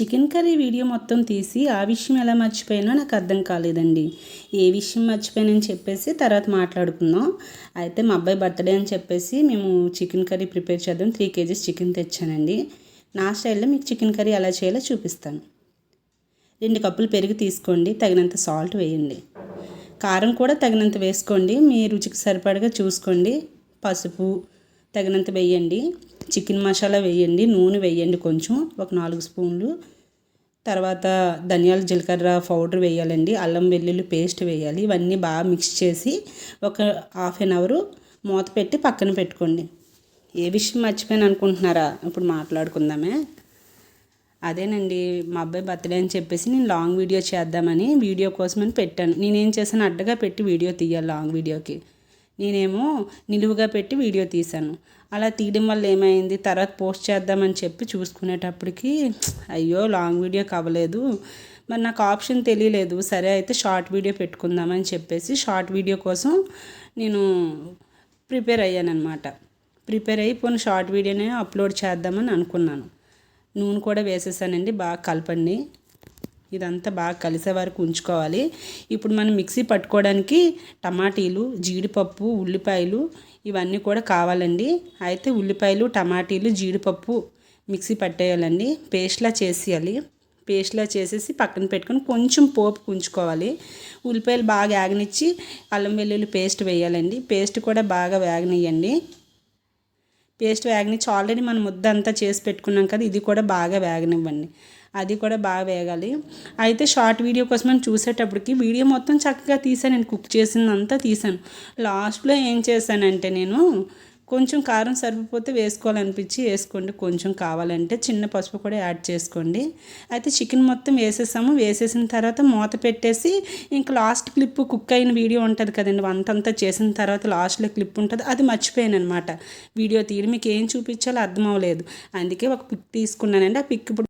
Chicken curry video మొత్తం తీసి ఆ విషయం ఎలా మర్చిపోయానో నాకు అర్థం కాలేదండి. ఏ విషయం మర్చిపోయానని చెప్పేసి తర్వాత మాట్లాడుకుందాం. అయితే మా అబ్బాయి బర్త్డే అని చెప్పేసి మేము చికెన్ కర్రీ ప్రిపేర్ చేద్దాం. త్రీ కేజీస్ చికెన్ తెచ్చానండి. నా స్టైల్లో మీకు చికెన్ కర్రీ ఎలా చేయాలో చూపిస్తాను. రెండు కప్పులు పెరుగు తీసుకోండి. తగినంత సాల్ట్ వేయండి. కారం కూడా తగినంత వేసుకోండి. మీ రుచికి సరిపడగా చూసుకోండి. పసుపు తగినంత వేయండి. చికెన్ మసాలా వేయండి. నూనె వేయండి కొంచెం. ఒక నాలుగు స్పూన్లు. తర్వాత ధనియాల జీలకర్ర పౌడర్ వేయాలండి. అల్లం వెల్లుల్లి పేస్ట్ వేయాలి. ఇవన్నీ బాగా మిక్స్ చేసి ఒక హాఫ్ అన్ అవర్ మూత పెట్టి పక్కన పెట్టుకోండి. ఏ విషయం మర్చిపోయాను అనుకుంటున్నారా? ఇప్పుడు మాట్లాడుకుందామే. అదేనండి. మా అబ్బాయి బర్త్డే అని చెప్పేసి నేను లాంగ్ వీడియో చేద్దామని వీడియో కోసమని పెట్టాను. నేనేం చేశాను? అడ్డగా పెట్టి వీడియో తీయాలి లాంగ్ వీడియోకి. నేనేమో నిలువుగా పెట్టి వీడియో తీశాను. అలా తీయడం వల్ల ఏమైంది? తర్వాత పోస్ట్ చేద్దామని చెప్పి చూసుకునేటప్పటికి అయ్యో లాంగ్ వీడియో కావలేదు. మరి నాకు ఆప్షన్ తెలియలేదు. సరే అయితే షార్ట్ వీడియో పెట్టుకుందామని చెప్పేసి షార్ట్ వీడియో కోసం నేను ప్రిపేర్ అయ్యాను అనమాట ప్రిపేర్ అయ్యి పోనీ షార్ట్ వీడియోనే అప్లోడ్ చేద్దామని అనుకున్నాను. నూనె కూడా వేసేసానండి బాగా కలపండి. ఇదంతా బాగా కలిసే వరకు ఉంచుకోవాలి. ఇప్పుడు మనం మిక్సీ పట్టుకోవడానికి టమాటీలు జీడిపప్పు ఉల్లిపాయలు ఇవన్నీ కూడా కావాలండి. అయితే ఉల్లిపాయలు టమాటీలు జీడిపప్పు మిక్సీ పట్టేయాలండి. పేస్ట్లా చేసేయాలి. పేస్ట్లా చేసేసి పక్కన పెట్టుకొని కొంచెం పోపు ఉంచుకోవాలి ఉల్లిపాయలు బాగా వేగనిచ్చి అల్లం వెల్లుల్లి పేస్ట్ వేయాలండి. పేస్ట్ కూడా బాగా వేగనియండి పేస్ట్ వేగనిచ్చి ఆల్రెడీ మనం ముద్ద అంతా చేసి పెట్టుకున్నాం కదా ఇది కూడా బాగా వేగనివ్వండి. అది కూడా బాగా వేగాలి. అయితే షార్ట్ వీడియో కోసం మనం చూసేటప్పటికి వీడియో మొత్తం చక్కగా తీసాను. నేను కుక్ చేసిందంతా తీసాను. లాస్ట్లో ఏం చేశానంటే నేను కొంచెం కారం సరిపోతే వేసుకోవాలనిపించి వేసుకోండి. కొంచెం కావాలంటే చిన్న పసుపు కూడా యాడ్ చేసుకోండి. అయితే చికెన్ మొత్తం వేసేసాము. వేసేసిన తర్వాత మూత పెట్టేసి ఇంకా లాస్ట్ క్లిప్ కుక్ అయిన వీడియో ఉంటుంది కదండి. వంట అంతా చేసిన తర్వాత లాస్ట్లో క్లిప్ ఉంటుంది. అది మర్చిపోయాను అనమాట వీడియో తీయడం మీకు ఏం చూపించాలో అర్థం అవ్వలేదు. అందుకే ఒక పిక్ తీసుకున్నానండి. ఆ పిక్ ఇప్పుడు